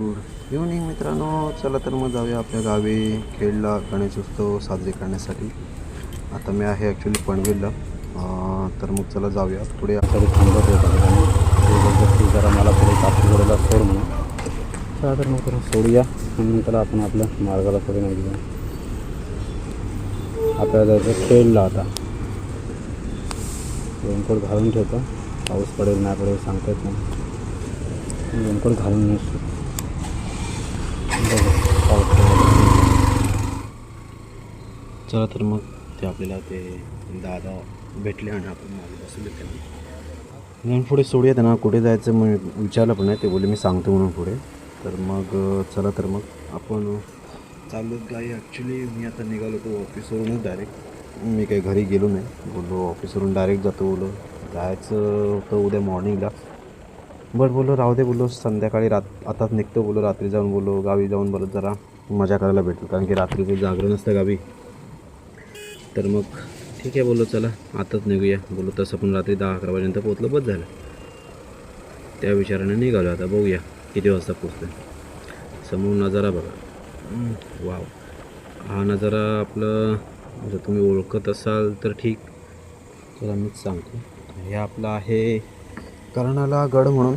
Good evening मित्रांनो चला तर मग जाऊया आपल्या गावी खेडला गणेशोत्सव साजरे करण्यासाठी. आता मी आहे ॲक्च्युली पनवेलला. अं, तर मग चला जाऊया. पुढे तरी थांबत होता जरा मला पुढे कापूरला सोड म्हणून. चला तर मग त्याला सोडूया आणि नंतर आपण आपल्या मार्गाला पुढे नाही घेऊया आपल्याला जायचं खेळला आता. रेनकोट घालून ठेवतो. पाऊस पडेल नाही पडेल सांगता येत नाही. रेनकोट घालून नसतो बघू, पाऊस पडेल. चला तर मग ते आपल्याला ते दादा भेटले आणि आपण मागे बसले त्यांना. म्हणून पुढे सोडूया त्यांना. कुठे जायचं मग विचारलं पण नाही. ते बोलले मी सांगतो म्हणून पुढे. तर मग चला तर मग आपण चाललो गाई. ॲक्च्युली मी आता निघालो होतो ऑफिसवरूनच डायरेक्ट मी काही घरी गेलो नाही. बोललो ऑफिसवरून डायरेक्ट जातो बोललो. जायचं होतं उद्या मॉर्निंगला बरं बोललो राहू दे बोललो. संध्याकाळी रात आताच निघतो बोललो. रात्री जाऊन बोललो. गावी जाऊन बोलत जरा मजा करायला भेटेल कारण की रात्रीचं जागरण असतं गावी. तर मग ठीक आहे बोललो चला आताच निघूया. बोललो तसं पण रात्री दहा अकरा पोचलं बस झालं. त्या विचाराने निघालो आता बघूया किती वाजता पोचलो समोर नजारा बघा. वाव. हा नजारा आपलं जर तुम्ही ओळखत असाल तर ठीक. चला मीच सांगतो. हे आपलं आहे कर्णाला गड म्हणून.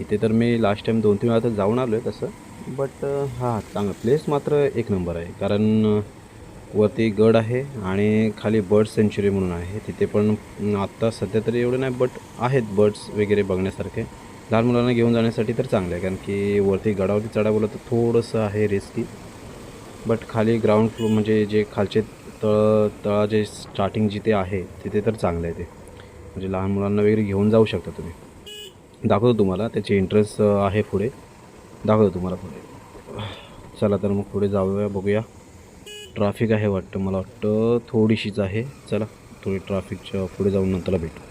इथे तर मी लास्ट टाईम दोन तीन वेळा तर जाऊन आलो आहे तसं बट हां चांगलं प्लेस मात्र एक नंबर आहे. कारण वरती गड आहे आणि खाली बर्ड सेंच्युरी म्हणून आहे. तिथे पण आत्ता सध्या तरी एवढं नाही बट आहेत बर्ड्स वगैरे बघण्यासारखे. लहान मुलांना घेऊन जाण्यासाठी तर चांगलं आहे कारण की वरती गडावरती चढा तर थोडंसं आहे रिस्की बट खाली ग्राउंड फ्लोर म्हणजे जे खालचे तळ तळा जे स्टार्टिंग जिथे आहे तिथे तर चांगलं आहे ते. म्हणजे लहान मुलांना वगैरे घेऊन जाऊ शकता तुम्ही. दाखवतो तुम्हाला त्याची इंटरेस्ट आहे पुढे. दाखवतो तुम्हाला पुढे. चला तर मग पुढे जाऊया बघूया. ट्रॅफिक आहे वाटतं मला वाटतं थोडीशीच आहे. चला थोडी ट्रॅफिकच्या पुढे जाऊन नंतरला भेटू.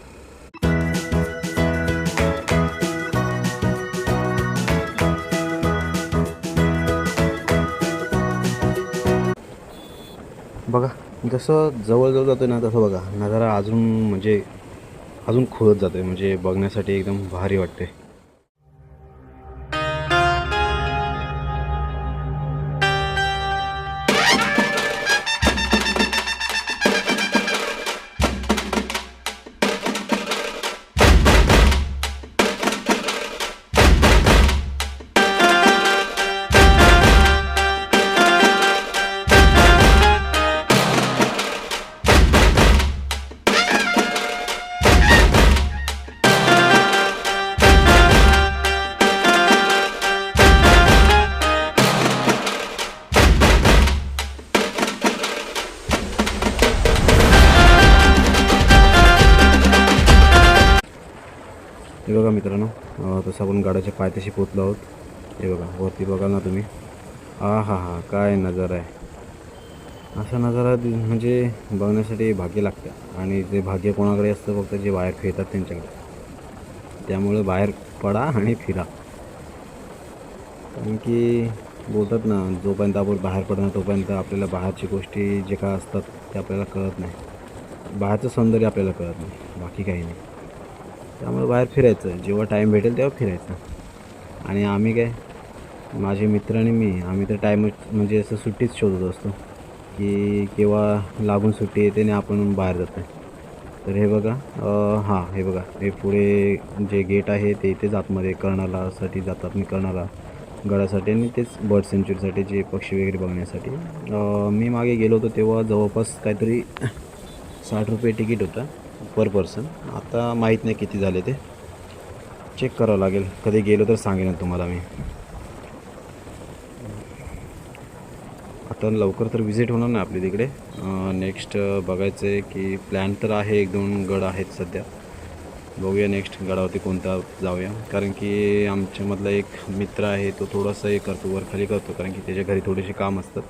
बघा जसं जवळजवळ जातो ना तसं बघा. नजारा अजून म्हणजे अजून खोलत जातो म्हणजे बघण्यासाठी एकदम भारी वाटते अं, आपण गाड्याच्या पायथ्याशी पोचलो आहोत हे बघा वरती बघाल ना तुम्ही. आ हा हा काय नजारा आहे. असा नजारा म्हणजे बघण्यासाठी भाग्य लागतं. आणि जे भाग्य कोणाकडे असतं फक्त जे बाहेर फिरतात त्यांच्याकडे. त्यामुळे बाहेर पडा आणि फिरा. कारण की बोलतात ना जोपर्यंत आपण बाहेर पडणार तोपर्यंत आपल्याला बाहेरची गोष्टी जे काय असतात ते आपल्याला कळत नाही. बाहेरचं सौंदर्य आपल्याला कळत नाही. बाकी काही नाही. त्यामुळे बाहेर फिरायचं. जेव्हा टाईम भेटेल तेव्हा फिरायचं. आणि आम्ही काय माझे मित्र आणि मी आम्ही तर टाईम म्हणजे असं सुट्टीच शोधत असतो. की केव्हा लागून सुट्टी येते आणि आपण बाहेर जातो तर हे बघा हां हे बघा. हे पुढे जे गेट आहे ते इथेच आतमध्ये कर्णालासाठी जातात मी कर्णाला गडासाठी आणि तेच बर्ड सेंच्युरीसाठी जे पक्षी वगैरे बघण्यासाठी. मी मागे गेलो होतो तेव्हा जवळपास काहीतरी साठ रुपये तिकीट होतं. पर पर्सन आता माहीत नाही किती झाले ते. चेक करावं लागेल. कधी गेलो तर सांगेन तुम्हाला मी. आता लवकर तर विजिट होणार नाही आपली तिकडे. नेक्स्ट बघायचं आहे की प्लॅन तर आहे एक दोन गड आहेत सध्या. बघूया नेक्स्ट गडावरती कोणता जाऊया. कारण की आमच्यामधला एक मित्र आहे तो थोडासा हे करतो वर खाली करतो. कारण की त्याच्या घरी थोडेसे काम असतात.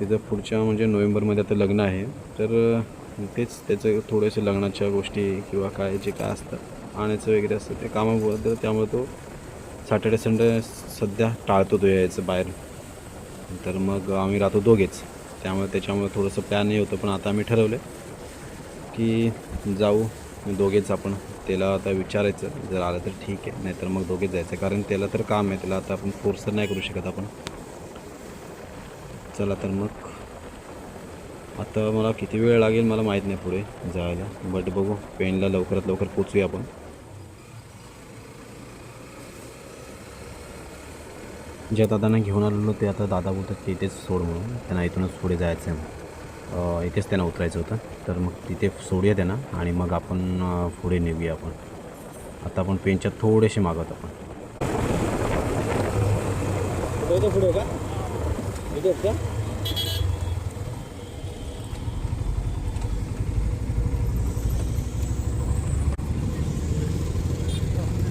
तिचं पुढच्या म्हणजे नोव्हेंबरमध्ये आता लग्न आहे. तर तेच त्याचं थोडेसे लग्नाच्या गोष्टी किंवा काय जे काय असतं आणायचं वगैरे असतं ते कामाबद्दल त्यामुळे तो सॅटर्डे संडे सध्या टाळतो तो यायचं बाहेर. तर मग आम्ही राहतो दोघेच. त्यामुळे त्याच्यामुळे थोडंसं प्लॅनही होतं पण आता आम्ही ठरवलं की जाऊ दोघेच आपण. त्याला आता विचारायचं जर आलं तर ठीक आहे नाहीतर मग दोघेच जायचं. कारण त्याला तर काम आहे त्याला आता आपण फोर्स तर नाही करू शकत आपण. चला तर मग. आता मला किती वेळ लागेल मला माहीत नाही पुढे जायला. बट बघू पेनला लवकरात लवकर पोचूया आपण. ज्या दादांना घेऊन आलेलो ते आता दादा बोलतात की इथेच सोड म्हणून. त्यांना इथूनच पुढे जायचं आहे इथेच त्यांना उतरायचं होतं. तर मग तिथे सोडूया त्यांना आणि मग आपण पुढे निघूया आपण. आता आपण पेनच्या थोडेसे मागवत आपण. पुढे का?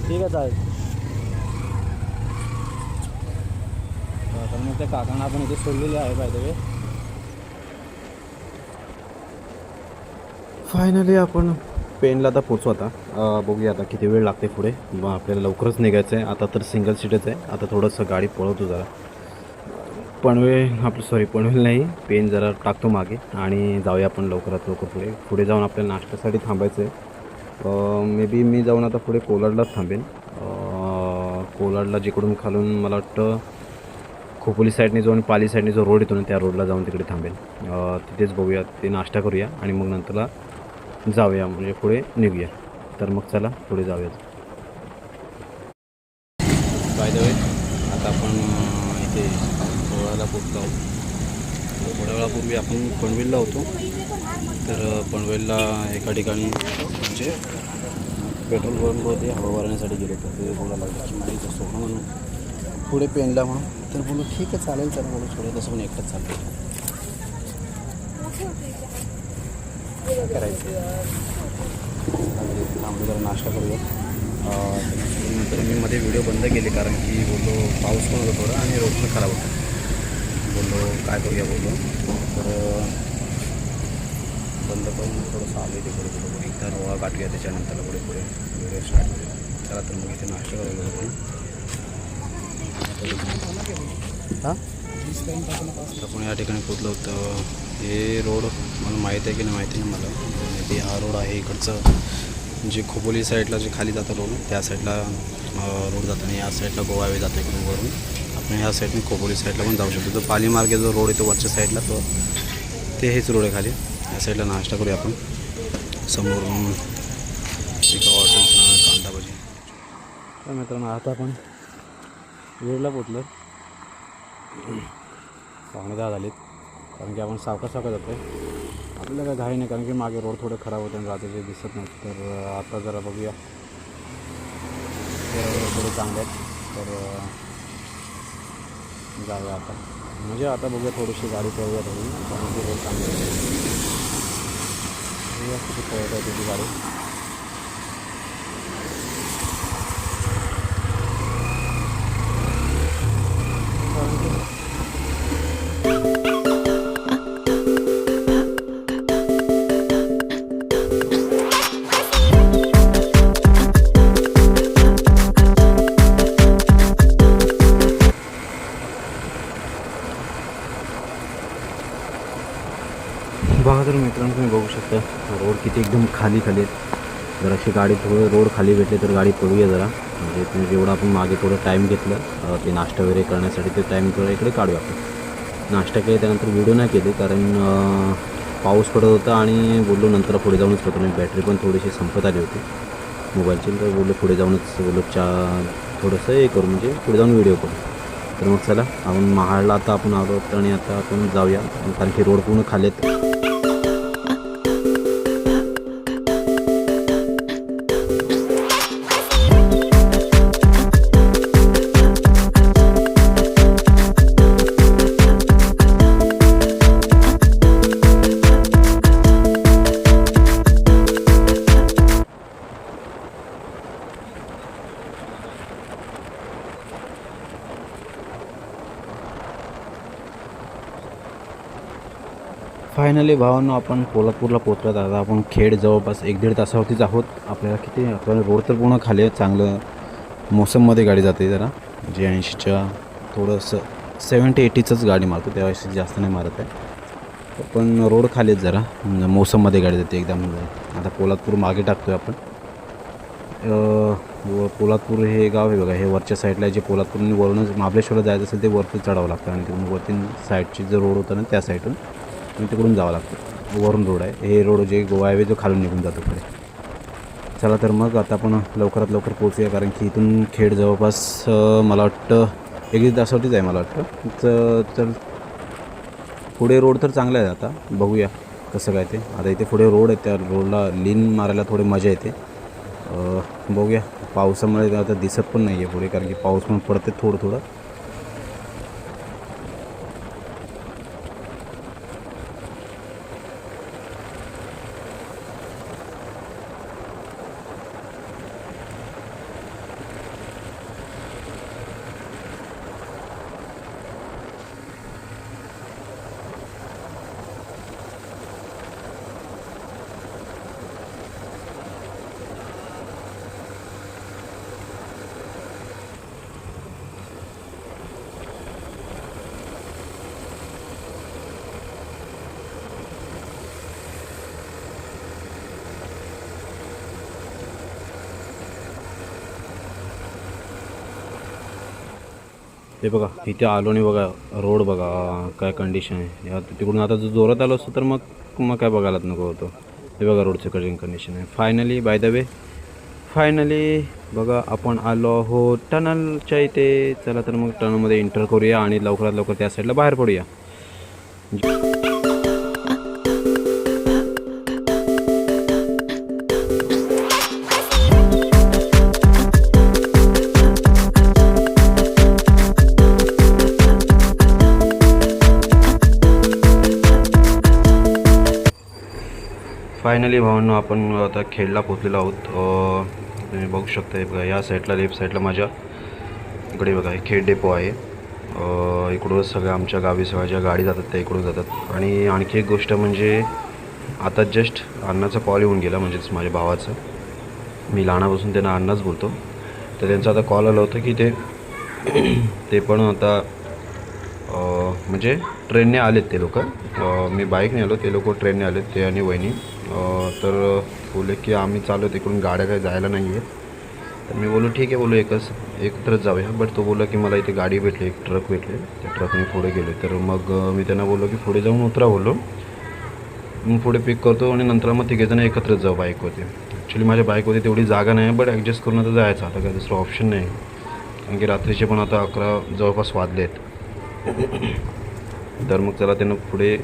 ठीक आहे चालेल. तर मग त्या काकांना आपण इथे सोडलेले आहे पाहिजे फायनली आपण पेनला आता पोचू आता. बघूया आता किती वेळ लागते पुढे. मग आपल्याला लवकरच निघायचं आहे आता तर सिंगल सीटच आहे. आता थोडंसं गाडी पळवतो जरा. पनवेल आपलं सॉरी पनवेल नाही. पेन जरा टाकतो मागे. आणि जाऊया आपण लवकरात लवकर पुढे. पुढे जाऊन आपल्याला नाश्त्यासाठी थांबायचं आहे मे बी मी जाऊन आता पुढे कोलाडलाच थांबेन. कोलाडला जिकडून खालून मला वाटतं खोपोली साईडने जाऊन पाली साईडने जो रोड येतो ना त्या रोडला जाऊन तिकडे थांबेल तिथेच बघूया ते नाश्ता करूया आणि मग नंतरला जाऊया म्हणजे पुढे निघूया. तर मग चला पुढे जाऊया. बाय द वे आता आपण इथे पोळ्याला पोचलो आहोत. थोड्या वेळापूर्वी आपण पनवेलला होतो. तर पनवेलला एका ठिकाणी म्हणजे पेट्रोल पंपवरती हवा भरण्यासाठी गेलो होतो. ते बोलायला लागलं की मला म्हणून. पुढे पेनला म्हणून. तर बोलू ठीक आहे चालेल तर बोलू थोडं तसं पण एकटंच चालतं काय करायचं? थांबलो जरा नाश्ता करूया. नंतर मी मध्ये व्हिडिओ बंद केले कारण की बोललो पाऊस पण होता थोडा आणि रोड पण खराब होता बोललो काय करूया बोललो. तर बंद करून थोडंसं आलं ते पुढे पुढे एकदा रोळा गाठूया त्याच्यानंतर पुढे पुढे व्हिडिओ स्टार्ट करूया. चला तर मग इथे नाश्ता करायला आपण. हां? तर आपण या ठिकाणी पोचलो होतं. हे रोड मला माहीत आहे की नाही माहिती नाही मला. ते हा रोड आहे इकडचं. जे खोपोली साईडला जे खाली जातं रोड त्या साईडला रोड जातं आणि या साईडला गोवावे जातं इकडून वरून. आपण ह्या साईडने खोपोली साईडला पण जाऊ शकतो. तर पाली मार्गे जो रोड येतो वरच्या साईडला तो ते हेच रोड आहे खाली. या साईडला नाश्ता करूया आपण. समोरून एका हॉटेलचं कांदा तर मित्रांनो आता आपण वेळला पोचलो पावणे दहा झालेत. कारण की आपण सावका सावका जातो आहे आपल्याला काय घाई नाही कारण की मागे रोड थोडे खराब होते आणि रात्रीचे दिसत नाही तर आता जरा बघूया. जरा चांगले आहेत तर जाऊया आता. म्हणजे आता बघूया थोडीशी गाडी पळूया थोडी चांगली की किती पळत आहे तुझी गाडी. बघा तर मित्रांनो तुम्ही बघू शकता रोड किती एकदम खाली खाली आहेत. जर अशी गाडी थोडं रोड खाली भेटली तर गाडी पडूया जरा. म्हणजे तुम्ही जेवढं आपण मागे थोडं टाईम घेतलं ते नाश्ता वगैरे करण्यासाठी ते टाईम थोडं इकडे काढूया आपण. नाश्ता केला त्यानंतर व्हिडिओ नाही केले कारण पाऊस पडत होता आणि बोललो नंतर पुढे जाऊनच करतो मी बॅटरी पण थोडीशी संपत आली होती. मोबाईलची तर बोललो पुढे जाऊनच बोललो चा थोडंसं हे करू म्हणजे पुढे जाऊन व्हिडिओ करू. तर मग चला आपण महाडला आता आपण आलो आणि आता आपण जाऊया कारण की रोड पूर्ण खाली आहेत. फायनली भावांनो आपण कोल्हापूरला पोचलो आता आपण खेड जवळपास एक दीड तासावरतीच आहोत. आपल्याला किती आपल्याला रोड तर पूर्ण खाली आहे चांगलं मोसममध्ये गाडी जाते जरा. जे ऐंशीच्या थोडंसं सेवन्टी एटीचंच गाडी मारतो. त्यावेळेस जास्त नाही मारत आहे. पण रोड खाली आहेत जरा. म्हणजे मोसममध्ये गाडी जाते एकदम. आता कोल्हापूर मागे टाकतो आहे आपण. कोल्हापूर व हे गाव आहे बघा. हे वरच्या साईडला जे कोल्हापूरने वरूनच महाबळेश्वरला जायचं असेल ते वरती चढावं लागतं. आणि तिथून वरती साईडची जो रोड होता ना त्या साईडून आणि तिकडून जावं लागतं. वरून रोड आहे. हे रोड जे गोवा हायवे जो खालून निघून जातो पुढे. चला तर मग आता आपण लवकरात लवकर पोहोचूया कारण की इथून खेड जवळपास मला वाटतं एक तासावरतीच आहे मला वाटतं. तर तर पुढे रोड तर चांगला आहे आता. बघूया कसं काय ते. आता इथे पुढे रोड आहे त्या रोडला लीन मारायला थोडी मजा येते. बघूया. पावसामुळे आता दिसत पण नाही आहे पुढे कारण की पाऊस पण पडते थोडं थोडं. ते बघा इथे आलो नाही बघा रोड बघा काय कंडिशन आहे. या तिकडून आता जर जोरात आलो असतो तर मग मग काय बघायलाच नको होतो. हे बघा रोडचं कटिंग कंडिशन आहे. Finally by the way finally बघा आपण आलो हो टनलच्या इथे. चला तर मग टनलमध्ये एंटर करूया आणि लवकरात लवकर त्या साईडला बाहेर पडूया. फायनली भावांनो आपण आता खेडला पोचलेलो आहोत. तुम्ही बघू शकता बघा या साईडला लेफ्ट साईडला माझ्या इकडे बघा हे खेड डेपो आहे. इकडूनच सगळ्या आमच्या गावी सगळ्या ज्या गाडी जातात त्या इकडून जातात. आणि आणखी एक गोष्ट म्हणजे आता जस्ट अण्णाचा कॉल येऊन गेला म्हणजेच माझ्या भावाचं. मी लहानापासून त्यांना अण्णाच बोलतो. तर त्यांचा आता कॉल आला होता की ते ते पण आता म्हणजे ट्रेनने आलेत ते लोक. मी बाईकने आलो ते लोक ट्रेनने आलेत ते आणि वहिनी. तर बोलले की आम्ही चालू तिकडून गाड्या काही जायला नाही आहेत तर मी बोलू ठीक आहे बोलू एकच एकत्रच जाऊया. बट तो बोलला की मला इथे गाडी भेटली एक ट्रक भेटले. त्या ट्रकने पुढे गेले. तर मग मी त्यांना बोललो की पुढे जाऊन उतरा बोललो. मग पुढे पिक करतो आणि नंतर मग तिघेजण एकत्रच जाऊ बाईकवरती ॲक्च्युली माझ्या बाईकवरती तेवढी जागा नाही बट ॲडजस्ट करून आता जायचं. आता काय दुसरं ऑप्शन नाही. कारण की रात्रीचे पण आता अकरा जवळपास वाजले आहेत तर मग चला त्यांना पुढे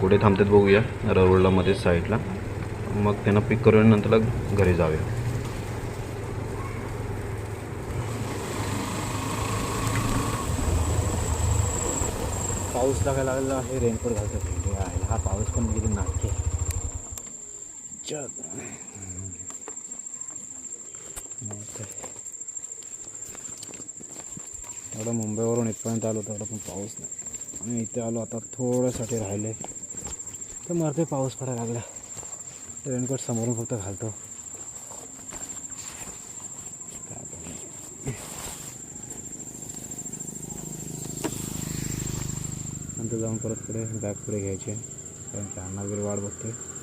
कुठे थांबतात बघूया रोडला मध्येच साईडला. मग त्यांना पिक करून नंतर घरी जाऊया. पाऊस लागायला लागला हे रेनकोट घालतात आहे. हा पाऊस पण किती नाटके एवढं मुंबईवरून इथपर्यंत आलो तेवढं पण पाऊस नाही. आणि इथे आलो आता थोड्यासाठी राहिले. तर मरते पाऊस पडायला लागला. रेनकोट समोरून फक्त घालतो. नंतर जाऊन परत पुढे बॅग पुढे घ्यायचे. कारण की अण्णा वगैरे बघते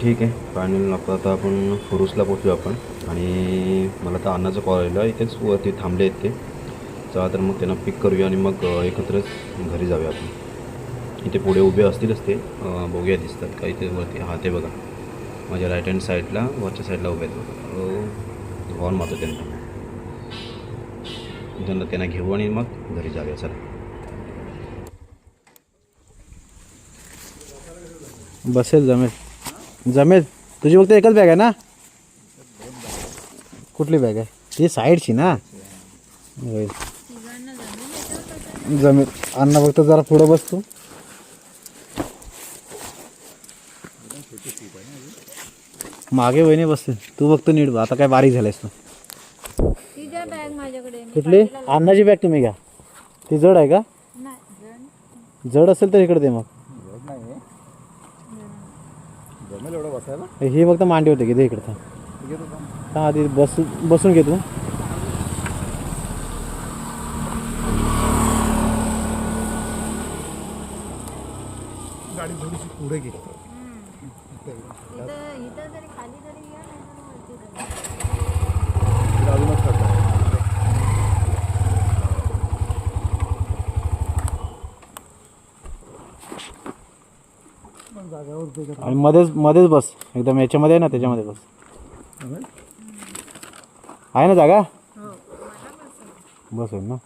ठीक आहे. फायनल आता आता आपण फुरुसला पोचू आपण. आणि मला तर अन्नाचं कॉल आलेला इथेच वरती थांबले आहेत ते. चला तर मग त्यांना पिक करूया आणि मग एकत्रच घरी जाऊया आपण. इथे पुढे उभे असतीलच ते. बघूया दिसतात का इथे वरती. हा ते बघा. माझ्या राईट हँड साईडला वरच्या साईडला उभे आहेत बघा. हॉर्न मारतो त्यांना. त्यांना त्यांना घेऊ आणि मग घरी जाऊया. चला. बसेल जमेल. जमेल. तुझी फक्त एकच बॅग आहे ना? कुठली बॅग आहे? ती साईडची ना. जमेल. अण्णा फक्त जरा पुढं बसतो मागे वहिनी बसते. तू फक्त नीट बघ. आता काय बारीक झालायस तू. कुठली? अण्णाची बॅग तुम्ही घ्या. ती जड आहे का? जड असेल तर इकडे दे मग. ही फक्त मांडी होते की दे इकडे थांब. हा आधी बस बसून घे तू. इथं इथं जरी खाली जरी या नाही तर वरती जाऊ. आणि मध्येच मध्येच बस. एकदम याच्यामध्ये आहे ना त्याच्यामध्ये बस. आहे ना जागा? बस होईल ना.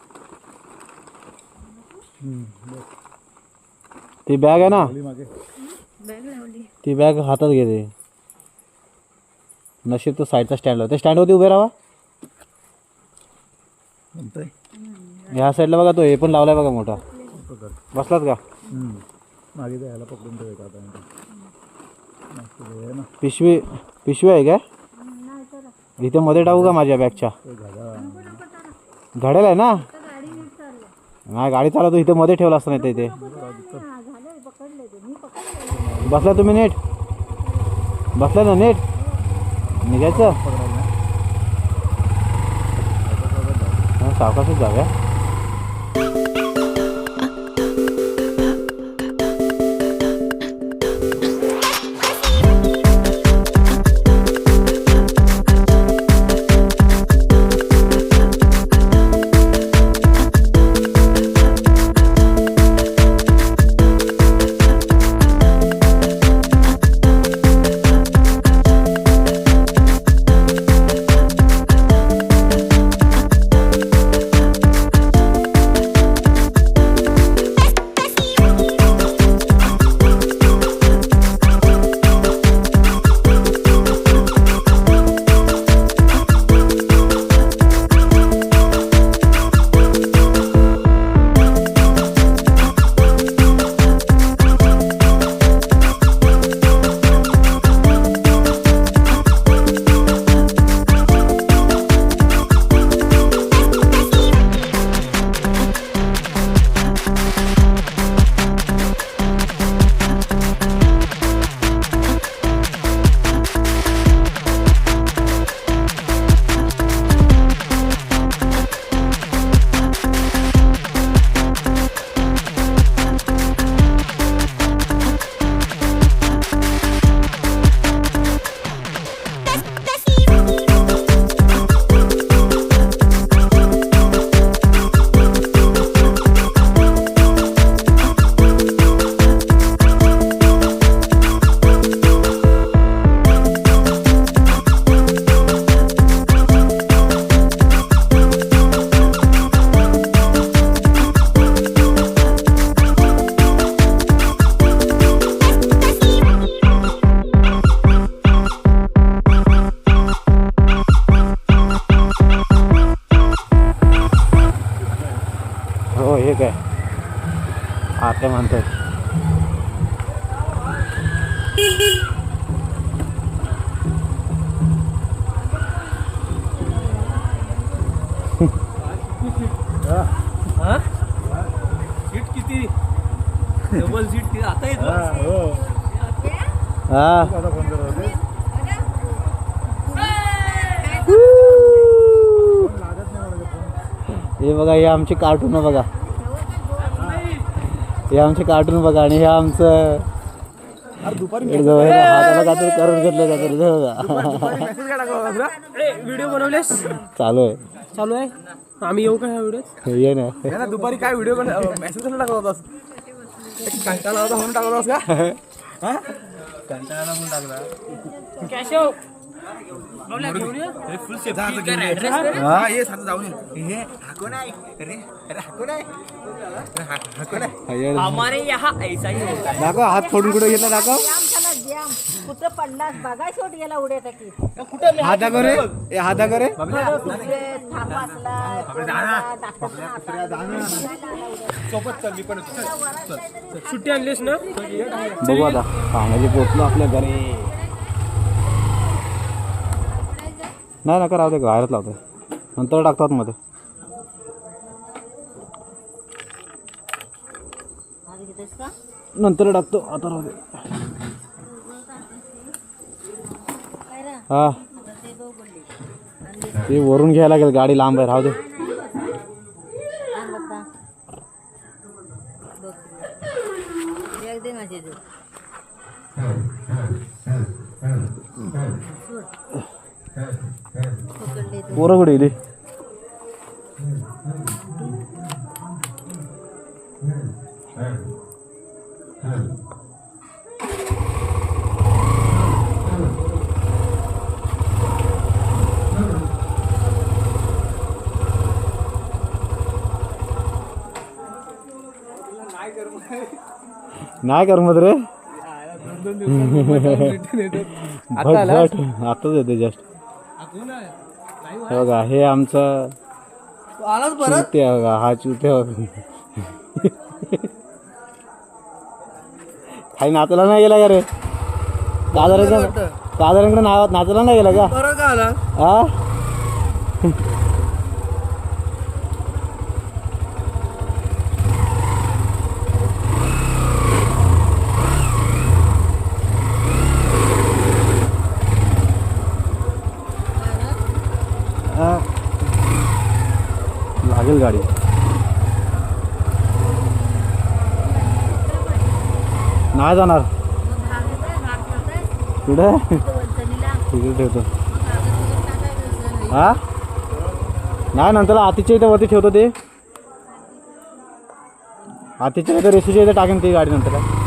ती बॅग आहे ना? ती बॅग हातात घेते नशीब तो साईडचा स्टँड होता. स्टँडवरती उभे राहा. ह्या साईडला बघा तो हे पण लावलाय बघा मोठा. बसलात का? मागे जायला पकडून ठेवायचं आता पिशवी पिशवी आहे काय? इथे मध्ये टाकू का माझ्या बॅगच्या? घडेल आहे ना? नाही गाडी चालवतो इथे मध्ये ठेवला असतं नाही ते इथे. बसला तुम्ही नीट? बसला ना नीट? निघायचं? सावकाशच जाऊया. हो। हे काय आता म्हणतोय सीट किती? डबल सीट किती आता येतो हा आता फ़ोन करत होते हे बघा हे आमचे कार्टून बघा. हे आमचे कार्टून बघा आणि हे आमचं हाताला काहीतरी करून घेतलं काहीतरी. व्हिडिओ बनवलेस? चालू आहे. चालू आहे? आम्ही येऊ का ह्या व्हिडिओत ये ना. दुपारी काय व्हिडिओ मेसेज कसा टाकत होतास? कंटाळा होता म्हणून टाकत होतास का? कंटाळा म्हणून टाकला कॅशो हा? ये साधं जाऊन ये. हे हाको नाही अरे अरे हाको नाही हमारे यहाँ ऐसा ही होता है. दाखव हात फोडून कुठे घेतला दाखव. जाम झाला जाम कुठं पडलास बघाय शेवट गेला उड्या टाकी हात दाखव रे. ए हात दाखव रे. सुट्टी आणलीस ना? बघू आता. सांगायचे पोचलो आपल्या घरी. नाही नका राहू दे बाहेरच लावतो नंतर टाकतात मध्ये. नंतर टाकतो आता राहू दे. हा. ते वरून घ्यायला लागेल गाडी लांब आहे राहू दे. पोरं कुठे गेली नाही कर मग रे भट आताच येते जस्ट हे बघा हे आमचं चुते आहे बघा हा चुते बघा. काही नाचला नाही गेला का रे? दादराच्या दादरांकडे नावात नाचला नाही गेला का? हा हा. गाडी नाही जाणार. कुठे? तिकडे ठेवतो. हा? नाही नंतर आतीच्या इथे वरती ठेवतो ते. आतीच्या इथे रेसीच्या इथे टाकेन ती गाडी नंतर